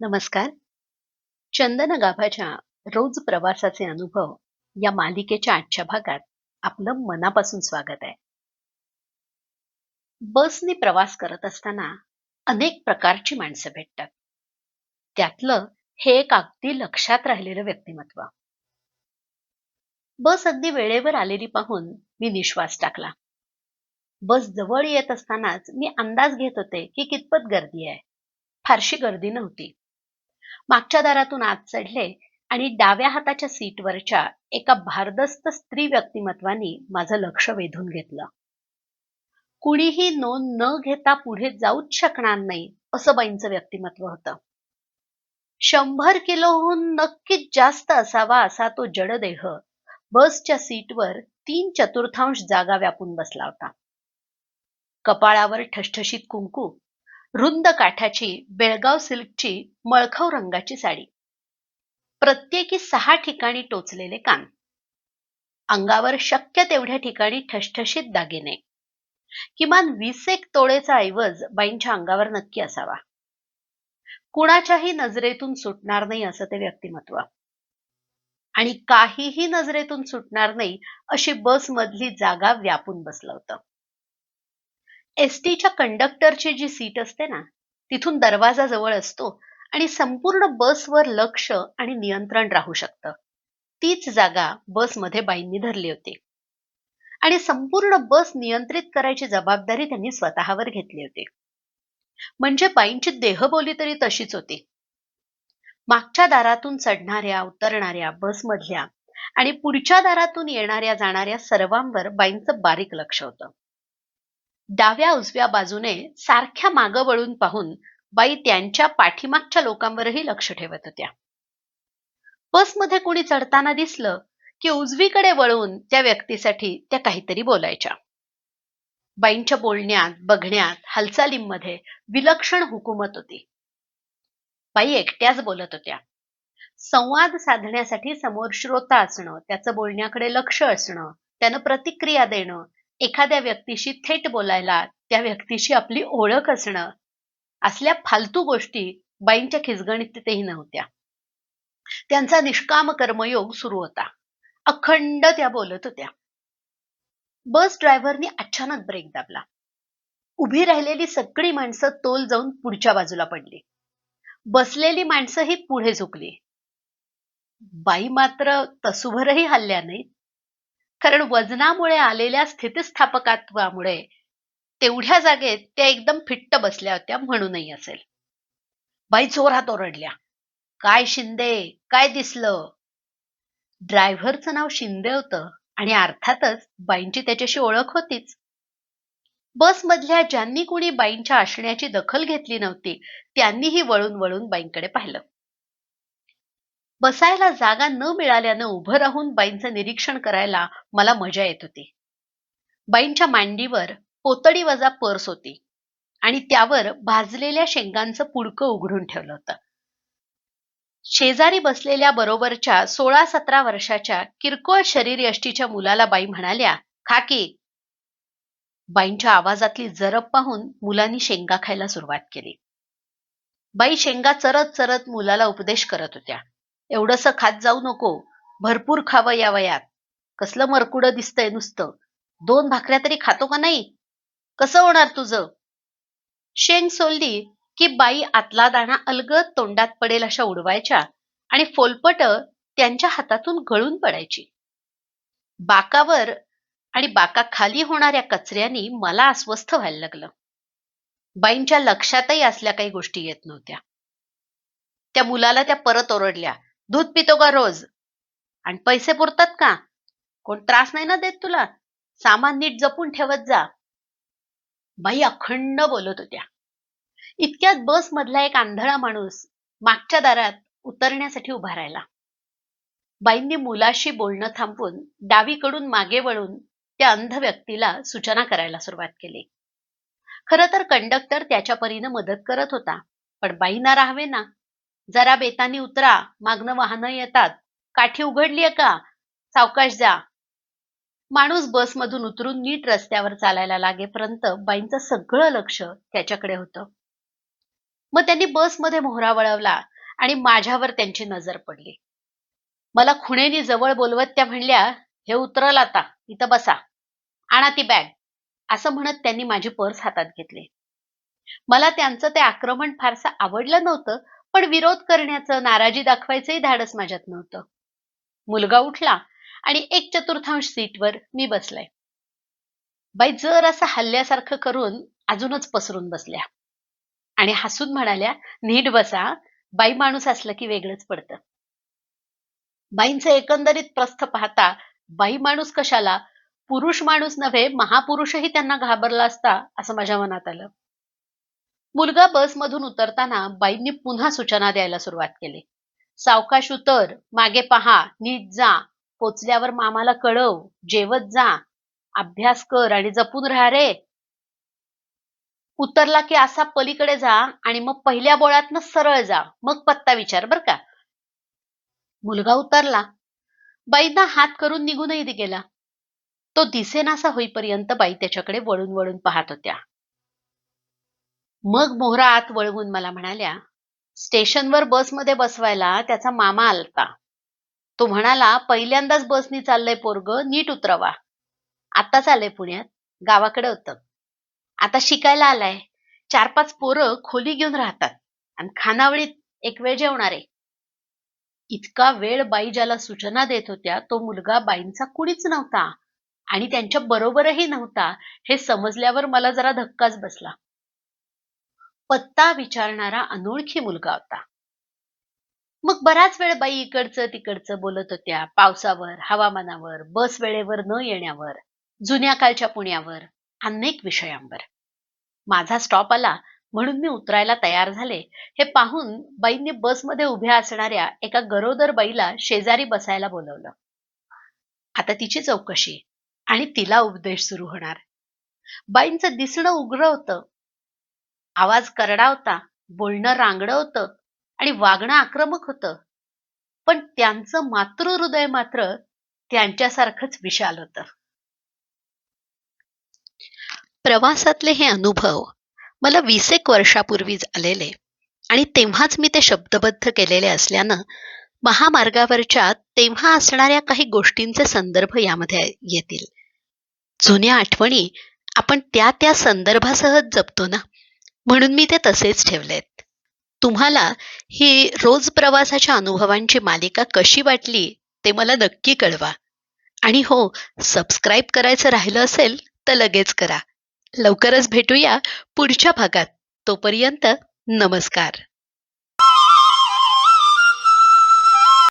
नमस्कार. चंदन गाभाच्या रोज प्रवासाचे अनुभव या मालिकेच्या आजच्या भागात आपलं मनापासून स्वागत आहे. बसने प्रवास करत असताना अनेक प्रकारची माणसं भेटतात. त्यातलं हे एक अगदी लक्षात राहिलेलं व्यक्तिमत्व. बस अगदी वेळेवर आलेली पाहून मी निश्वास टाकला. बस जवळ येत असतानाच मी अंदाज घेत होते की कितपत गर्दी आहे. फारशी गर्दी नव्हती. मागच्या दारातून आत चढले आणि डाव्या हाताच्या सीटवरच्या एका भारदस्त स्त्री व्यक्तिमत्वानी माझं लक्ष वेधून घेतलं. कुणीही नोंद न घेता पुढे जाऊच शकणार नाही असं बाईंचं व्यक्तिमत्व होतं. शंभर किलोहून नक्कीच जास्त असावा असा तो जडदेह बसच्या सीटवर तीन चतुर्थांश जागा व्यापून बसला होता. कपाळावर ठसठशीत कुंकू रुंद काठाची बेळगाव सिल्कची मळखव रंगाची साडी. प्रत्येकी सहा ठिकाणी टोचलेले कान. अंगावर शक्य तेवढ्या ठिकाणी ठसठशीत दागिने. किमान वीस एक तोळेचा ऐवज बाईंच्या अंगावर नक्की असावा. कुणाच्याही नजरेतून सुटणार नाही असं ते व्यक्तिमत्व. आणि काहीही नजरेतून सुटणार नाही अशी बस मधली जागा व्यापून बसलं होतं. एसटीच्या कंडक्टरची जी सीट असते ना तिथून दरवाजा जवळ असतो आणि संपूर्ण बसवर लक्ष आणि नियंत्रण राहू शकतं. तीच जागा बसमध्ये बाईंनी धरली होती. आणि संपूर्ण बस नियंत्रित करायची जबाबदारी त्यांनी स्वतःवर घेतली होती. म्हणजे बाईंची देहबोली तरी तशीच होती. मागच्या दारातून चढणाऱ्या उतरणाऱ्या बसमधल्या आणि पुढच्या दारातून येणाऱ्या जाणाऱ्या सर्वांवर बाईंचं बारीक लक्ष होतं. डाव्या उजव्या बाजूने सारख्या मागं वळून पाहून बाई त्यांच्या पाठीमागच्या लोकांवरही लक्ष ठेवत होत्या. बसमध्ये कोणी चढताना दिसलं की उजवीकडे वळून त्या व्यक्तीसाठी त्या काहीतरी बोलायच्या. बाईंच्या बोलण्यात बघण्यात हालचालींमध्ये विलक्षण हुकूमत होती. बाई एकट्याच बोलत होत्या. संवाद साधण्यासाठी समोर श्रोता असणं त्याचं बोलण्याकडे लक्ष असणं त्यानं प्रतिक्रिया देणं एखाद्या व्यक्तीशी थेट बोलायला त्या व्यक्तीशी आपली ओळख असणं असल्या फालतू गोष्टी बाईंच्या खिचगणितही नव्हत्या. त्यांचा निष्काम कर्मयोग सुरू होता. अखंड त्या बोलत होत्या. बस ड्रायव्हरनी अचानक ब्रेक दाबला. उभी राहिलेली सगळी माणसं तोल जाऊन पुढच्या बाजूला पडली. बसलेली माणसंही पुढे झुकली. बाई मात्र तसुभरही हल्ल्या नाहीत. कारण वजनामुळे आलेल्या स्थितिस्थापकत्वामुळे तेवढ्या जागेत त्या एकदम फिट्ट बसल्या होत्या म्हणूनही असेल. बाई जोरात ओरडल्या. काय शिंदे? काय दिसलं? ड्रायव्हरचं नाव शिंदे होतं आणि अर्थातच बाईंची त्याच्याशी ओळख होतीच. बसमधल्या ज्यांनी कुणी बाईंच्या असण्याची दखल घेतली नव्हती त्यांनीही वळून वळून बाईंकडे पाहिलं. बसायला जागा न मिळाल्यानं उभं राहून बाईंचं निरीक्षण करायला मला मजा येत होती. बाईंच्या मांडीवर पोतडी वजा पर्स होती आणि त्यावर भाजलेल्या शेंगांचं पुडकं उघडून ठेवलं होतं. शेजारी बसलेल्या बरोबरच्या सोळा सतरा वर्षाच्या किरकोळ शरीर यष्टीच्या मुलाला बाई म्हणाल्या खाकी. बाईंच्या आवाजातली जरब पाहून मुलांनी शेंगा खायला सुरुवात केली. बाई शेंगा चरत चरत मुलाला उपदेश करत होत्या. एवढस खात जाऊ नको. भरपूर खावं या वयात. कसलं मरकुडं दिसतंय नुसतं. दोन भाकऱ्या तरी खातो का नाही? कसं होणार तुझं? शेंग सोलली की बाई आतला दाणा अलगद तोंडात पडेल अशा उडवायच्या आणि फोलपट त्यांच्या हातातून गळून पडायची. बाकावर आणि बाका खाली होणाऱ्या कचऱ्यानी मला अस्वस्थ व्हायला लागलं. बाईंच्या लक्षातही असल्या काही गोष्टी येत नव्हत्या. त्या मुलाला त्या परत ओरडल्या. दूध पितो का रोज. आणि पैसे पुरतात का? कोण त्रास नाही ना देत तुला? सामान नीट जपून ठेवत जा. बाई अखंड बोलत होत्या. इतक्यात बस मधला एक आंधळा माणूस मागच्या दारात उतरण्यासाठी उभा राहिला. बाईंनी मुलाशी बोलणं थांबवून डावीकडून मागे वळून त्या अंध व्यक्तीला सूचना करायला सुरुवात केली. खर तर कंडक्टर त्याच्या परीनं मदत करत होता पण बाईंना राहावे ना. जरा बेतानी उतरा मागणं वाहनं येतात. काठी उघडलीय का? सावकाश जा. माणूस बसमधून उतरून नीट रस्त्यावर चालायला लागेपर्यंत बाईंचं सगळं लक्ष त्याच्याकडे होतं. मग त्यांनी बसमध्ये मोहरा वळवला आणि माझ्यावर त्यांची नजर पडली. मला खुणेनी जवळ बोलवत त्या म्हणल्या हे उतरल आता इथं बसा. आणा ती बॅग. असं म्हणत त्यांनी माझी पर्स हातात घेतली. मला त्यांचं ते आक्रमण फारसं आवडलं नव्हतं पण विरोध करण्याचं नाराजी दाखवायचंही धाडस माझ्यात नव्हतं. मुलगा उठला आणि एक चतुर्थांश सीटवर मी बसलाय बाई जर असं हल्ल्यासारखं करून अजूनच पसरून बसल्या. आणि हसून म्हणाल्या नीट बसा बाई माणूस असलं की वेगळंच पडतं. बाईंचं एकंदरीत प्रस्थ पाहता बाई माणूस कशाला पुरुष माणूस नव्हे महापुरुषही त्यांना घाबरला असता असं माझ्या मनात आलं. मुलगा बसमधून उतरताना बाईंनी पुन्हा सूचना द्यायला सुरुवात केली. सावकाश उतर मागे पहा नीट जा पोचल्यावर मामाला कळव जेवत जा अभ्यास कर आणि जपून राहा रे. उतरला की असा पलीकडे जा आणि मग पहिल्या बोळातनं सरळ जा मग पत्ता विचार बर का. मुलगा उतरला. बाईंना हात करून निघूनही गेला. तो दिसेनासा होईपर्यंत बाई त्याच्याकडे वळून वळून पाहत होत्या. मग मोहरा आत वळवून मला म्हणाल्या स्टेशनवर बसमध्ये बसवायला त्याचा मामा आलता. तो म्हणाला पहिल्यांदाच बसनी चाललंय पोरग नीट उतरवा. आताच आलंय पुण्यात गावाकडे होतं. आता शिकायला आलाय. चार पाच पोरं खोली घेऊन राहतात आणि खानावळीत एक वेळ जेवणारे इतका वेळ बाई ज्याला सूचना देत होत्या तो मुलगा बाईंचा कुणीच नव्हता आणि त्यांच्या बरोबरही नव्हता हे समजल्यावर मला जरा धक्काच बसला. पत्ता विचारणारा अनोळखी मुलगा होता. मग बराच वेळ बाई इकडचं तिकडचं बोलत होत्या पावसावर हवामानावर बस वेळेवर न येण्यावर जुन्या कालच्या पुण्यावर अनेक विषयांवर. माझा स्टॉप आला म्हणून मी उतरायला तयार झाले. हे पाहून बाईंनी बसमध्ये उभ्या असणाऱ्या एका गरोदर बाईला शेजारी बसायला बोलवलं. आता तिची चौकशी आणि तिला उपदेश सुरू होणार. बाईंचं दिसणं उग्र होतं. आवाज करडा होता बोलणं रांगडं होतं आणि वागणं आक्रमक होतं. पण त्यांचं मातृहृदय मात्र त्यांच्यासारखंच विशाल होतं. प्रवासातले हे अनुभव मला वीस एक वर्षापूर्वी आलेले आणि तेव्हाच मी ते शब्दबद्ध केलेले असल्यानं महामार्गावरच्या तेव्हा असणाऱ्या काही गोष्टींचे संदर्भ यामध्ये येतील. जुन्या आठवणी आपण त्या त्या संदर्भासह जपतो ना? म्हणून मी ते तसेच ठेवलेत. तुम्हाला ही रोज प्रवासाच्या अनुभवांची मालिका कशी वाटली ते मला नक्की कळवा. आणि हो सबस्क्राईब करायचं राहिलं असेल तर लगेच करा. लवकरच भेटूया पुढच्या भागात. तोपर्यंत नमस्कार.